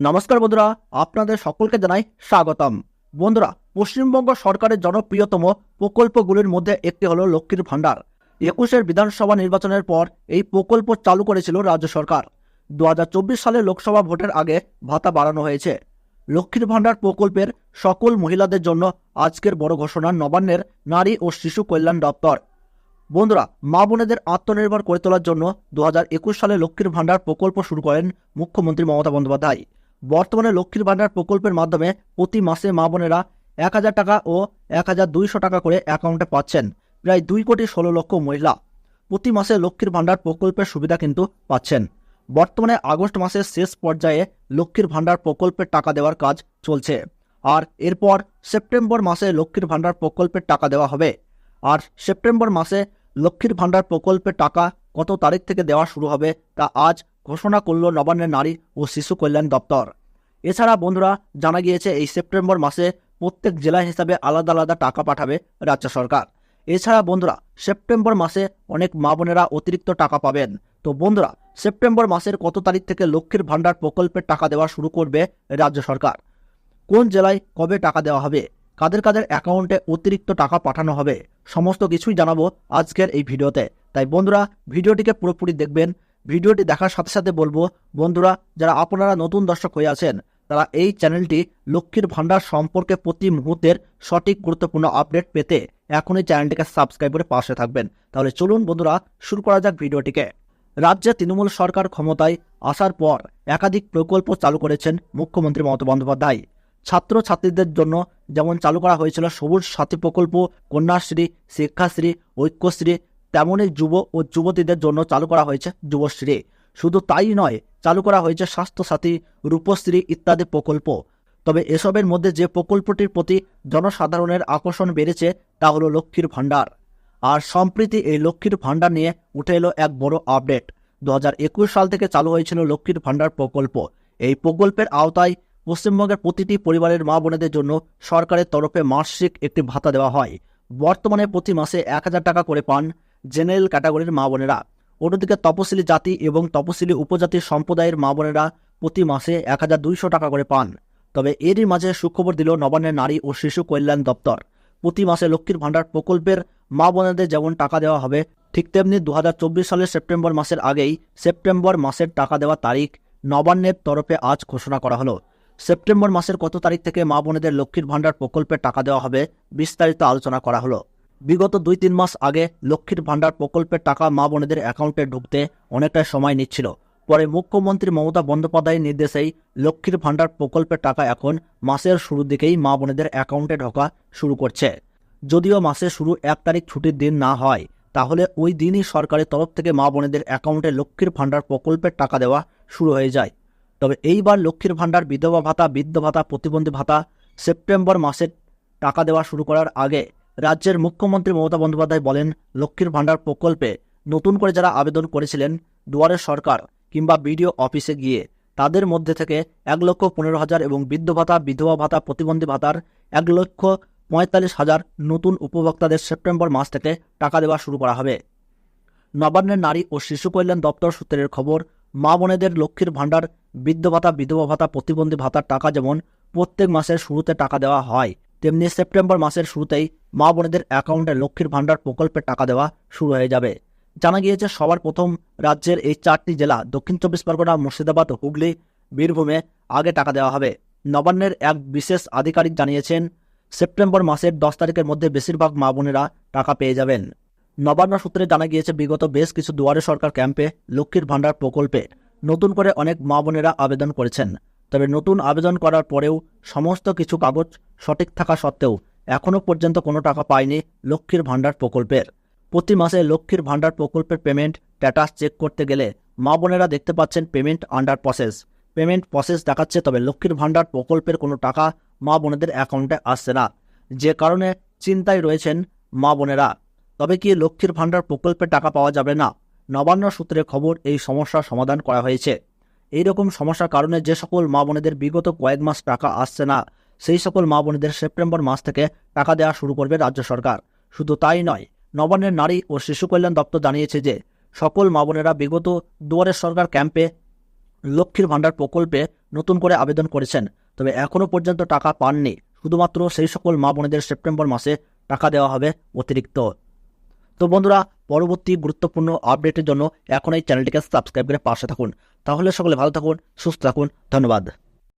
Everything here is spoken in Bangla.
নমস্কার বন্ধুরা, আপনাদের সকলকে জানাই স্বাগতম। বন্ধুরা, পশ্চিমবঙ্গ সরকারের জনপ্রিয়তম প্রকল্পগুলির মধ্যে একটি হলো লক্ষ্মীর ভাণ্ডার। একুশের বিধানসভা নির্বাচনের পর এই প্রকল্প চালু করেছিল রাজ্য সরকার। দু হাজার চব্বিশ সালে লোকসভা ভোটের আগে ভাতা বাড়ানো হয়েছে। লক্ষ্মীর ভাণ্ডার প্রকল্পের সকল মহিলাদের জন্য আজকের বড় ঘোষণা নবান্নের নারী ও শিশু কল্যাণ দপ্তর। বন্ধুরা, মা বোনেদের আত্মনির্ভর করে তোলার জন্য দু হাজার একুশ সালে লক্ষ্মীর ভাণ্ডার প্রকল্প শুরু করেন মুখ্যমন্ত্রী মমতা বন্দ্যোপাধ্যায়। বর্তমানে লক্ষ্মীর ভাণ্ডার প্রকল্পের মাধ্যমে প্রতি মাসে মা বোনেরা এক হাজার টাকা ও এক হাজার দুইশো টাকা করে অ্যাকাউন্টে পাচ্ছেন। প্রায় দুই কোটি ষোলো লক্ষ মহিলা প্রতি মাসে লক্ষ্মীর ভাণ্ডার প্রকল্পের সুবিধা কিন্তু পাচ্ছেন। বর্তমানে আগস্ট মাসের শেষ পর্যায়ে লক্ষ্মীর ভাণ্ডার প্রকল্পের টাকা দেওয়ার কাজ চলছে। আর এরপর সেপ্টেম্বর মাসে লক্ষ্মীর ভাণ্ডার প্রকল্পের টাকা দেওয়া হবে। আর সেপ্টেম্বর মাসে লক্ষ্মীর ভাণ্ডার প্রকল্পের টাকা কত তারিখ থেকে দেওয়া শুরু হবে তা আজ ঘোষণা করল নবান্নের নারী ও শিশু কল্যাণ দপ্তর। এছাড়া বন্ধুরা, জানা গিয়েছে এই সেপ্টেম্বর মাসে প্রত্যেক জেলা হিসাবে আলাদা আলাদা টাকা পাঠাবে রাজ্য সরকার। এছাড়া বন্ধুরা, সেপ্টেম্বর মাসে অনেক মা বোনেরা অতিরিক্ত টাকা পাবেন। তো বন্ধুরা, সেপ্টেম্বর মাসের কত তারিখ থেকে লক্ষ্মীর ভাণ্ডার প্রকল্পের টাকা দেওয়া শুরু করবে রাজ্য সরকার? কোন জেলায় কবে টাকা দেওয়া হবে? কাদের কাদের অ্যাকাউন্টে অতিরিক্ত টাকা পাঠানো হবে? সমস্ত কিছুই জানাব আজকের এই ভিডিওতে। তাই বন্ধুরা, ভিডিওটিকে পুরোপুরি দেখবেন। ভিডিওটি দেখার সাথে সাথে বলব, বন্ধুরা, যারা আপনারা নতুন দর্শক হয়ে আছেন, তারা এই চ্যানেলটি লক্ষ্মীর ভাণ্ডার সম্পর্কে প্রতি মুহূর্তের সঠিক গুরুত্বপূর্ণ আপডেট পেতে এখনই চ্যানেলটিকে সাবস্ক্রাইব করে পাশে থাকবেন। তাহলে চলুন বন্ধুরা, শুরু করা যাক ভিডিওটিকে। রাজ্যে তৃণমূল সরকার ক্ষমতায় আসার পর একাধিক প্রকল্প চালু করেছেন মুখ্যমন্ত্রী মমতা বন্দ্যোপাধ্যায়। ছাত্র ছাত্রীদের জন্য যেমন চালু করা হয়েছিল সবুজ সাথী প্রকল্প, কন্যাশ্রী, শিক্ষাশ্রী, ঐক্যশ্রী, তেমনই যুব ও যুবতীদের জন্য চালু করা হয়েছে যুবশ্রী। শুধু তাই নয়, চালু করা হয়েছে স্বাস্থ্যসাথী, রূপশ্রী ইত্যাদি প্রকল্প। তবে এসবের মধ্যে যে প্রকল্পটির প্রতি জনসাধারণের আকর্ষণ বেড়েছে তা হলো লক্ষ্মীর ভাণ্ডার। আর সম্প্রতি এই লক্ষ্মীর ভাণ্ডার নিয়ে উঠে এলো এক বড় আপডেট। দু হাজার একুশ সাল থেকে চালু হয়েছিল লক্ষ্মীর ভাণ্ডার প্রকল্প। এই প্রকল্পের আওতায় পশ্চিমবঙ্গের প্রতিটি পরিবারের মা বোনেদের জন্য সরকারের তরফে মাসিক একটি ভাতা দেওয়া হয়। বর্তমানে প্রতি মাসে এক হাজার টাকা করে পান জেনারেল ক্যাটাগরির মা বোনেরা। অন্যদিকে তপশিলি জাতি এবং তপশিলি উপজাতির সম্প্রদায়ের মা বোনেরা প্রতি মাসে এক হাজার দুইশো টাকা করে পান। তবে এরই মাঝে সুখবর দিল নবান্নের নারী ও শিশু কল্যাণ দপ্তর। প্রতি মাসে লক্ষ্মীর ভাণ্ডার প্রকল্পের মা বোনেদের যেমন টাকা দেওয়া হবে, ঠিক তেমনি দু হাজার চব্বিশ সালের সেপ্টেম্বর মাসের আগেই সেপ্টেম্বর মাসের টাকা দেওয়ার তারিখ নবান্নের তরফে আজ ঘোষণা করা হলো। সেপ্টেম্বর মাসের কত তারিখ থেকে মা বোনেদের লক্ষ্মীর ভাণ্ডার প্রকল্পের টাকা দেওয়া হবে বিস্তারিত আলোচনা করা হলো। বিগত দুই তিন মাস আগে লক্ষ্মীর ভাণ্ডার প্রকল্পের টাকা মা বোনেদের অ্যাকাউন্টে ঢুকতে অনেকটাই সময় নিচ্ছিল। পরে মুখ্যমন্ত্রী মমতা বন্দ্যোপাধ্যায়ের নির্দেশেই লক্ষ্মীর ভাণ্ডার প্রকল্পের টাকা এখন মাসের শুরুর দিকেই মা বোনেদের অ্যাকাউন্টে ঢোকা শুরু করছে। যদিও মাসের শুরু এক তারিখ ছুটির দিন না হয়, তাহলে ওই দিনই সরকারের তরফ থেকে মা বোনেদের অ্যাকাউন্টে লক্ষ্মীর ভাণ্ডার প্রকল্পের টাকা দেওয়া শুরু হয়ে যায়। তবে এইবার লক্ষ্মীর ভাণ্ডার, বিধবা ভাতা, বৃদ্ধ ভাতা, প্রতিবন্ধী ভাতা, সেপ্টেম্বর মাসের টাকা দেওয়া শুরু করার আগে রাজ্যের মুখ্যমন্ত্রী মমতা বন্দ্যোপাধ্যায় বলেন, লক্ষ্মীর ভাণ্ডার প্রকল্পে নতুন করে যারা আবেদন করেছিলেন দুয়ারের সরকার কিংবা বিডিও অফিসে গিয়ে, তাদের মধ্যে থেকে এক লক্ষ পনেরো হাজার এবং বৃদ্ধ ভাতা, বিধবা ভাতা, প্রতিবন্ধী ভাতার এক লক্ষ পঁয়তাল্লিশ হাজার নতুন উপভোক্তাদের সেপ্টেম্বর মাস থেকে টাকা দেওয়া শুরু করা হবে। নবান্নের নারী ও শিশু কল্যাণ দপ্তর সূত্রের খবর মা বোনেদের লক্ষ্মীর ভাণ্ডার, বৃদ্ধ ভাতা, বিধবা ভাতা, প্রতিবন্ধী ভাতার টাকা যেমন প্রত্যেক মাসের শুরুতে টাকা দেওয়া হয়, তেমনি সেপ্টেম্বর মাসের শুরুতেই মা বোনেদের অ্যাকাউন্টে লক্ষ্মীর ভাণ্ডার প্রকল্পের টাকা দেওয়া শুরু হয়ে যাবে। জানা গিয়েছে, সবার প্রথম রাজ্যের এই চারটি জেলা দক্ষিণ চব্বিশ পরগনা, মুর্শিদাবাদ, হুগলি, বীরভূমে আগে টাকা দেওয়া হবে। নবান্নের এক বিশেষ আধিকারিক জানিয়েছেন, সেপ্টেম্বর মাসের দশ তারিখের মধ্যে বেশিরভাগ মা বোনেরা টাকা পেয়ে যাবেন। নবান্ন সূত্রে জানা গিয়েছে, বিগত বেশ কিছু দুয়ারে সরকার ক্যাম্পে লক্ষ্মীর ভাণ্ডার প্রকল্পে নতুন করে অনেক মা বোনেরা আবেদন করেছেন। তবে নতুন আবেদন করার পরেও সমস্ত কিছু কাগজ সঠিক থাকা সত্ত্বেও এখনও পর্যন্ত কোনো টাকা পায়নি লক্ষ্মীর ভাণ্ডার প্রকল্পের। প্রতি মাসে লক্ষ্মীর ভাণ্ডার প্রকল্পের পেমেন্ট স্ট্যাটাস চেক করতে গেলে মা বোনেরা দেখতে পাচ্ছেন payment under process. Payment process দেখাচ্ছে, তবে লক্ষ্মীর ভাণ্ডার প্রকল্পের কোনো টাকা মা বোনেদের অ্যাকাউন্টে আসছে না। যে কারণে চিন্তায় রয়েছেন মা বোনেরা। তবে কি লক্ষ্মীর ভাণ্ডার প্রকল্পের টাকা পাওয়া যাবে না? নবান্ন সূত্রে খবর, এই সমস্যার সমাধান করা হয়েছে। এই রকম সমস্যার কারণে যে সকল মা বোনেদের বিগত কয়েক মাস টাকা আসছে না, সেই সকল মা বোনেদের সেপ্টেম্বর মাস থেকে টাকা দেওয়া শুরু করবে রাজ্য সরকার। শুধু তাই নয়, নবান্নের নারী ও শিশু কল্যাণ দপ্তর জানিয়েছে যে, সকল মা বোনেরা বিগত দুয়ারের সরকার ক্যাম্পে লক্ষ্মীর ভাণ্ডার প্রকল্পে নতুন করে আবেদন করেছেন। তবে এখনও পর্যন্ত টাকা পাননি। শুধুমাত্র সেই সকল মা বোনেদের সেপ্টেম্বর মাসে টাকা দেওয়া হবে অতিরিক্ত। তো বন্ধুরা, পরবর্তী গুরুত্বপূর্ণ আপডেটের জন্য এখন এই চ্যানেলটিকে সাবস্ক্রাইব করে পাশে থাকুন। তাহলে সকলে ভালো থাকুন, সুস্থ থাকুন, ধন্যবাদ।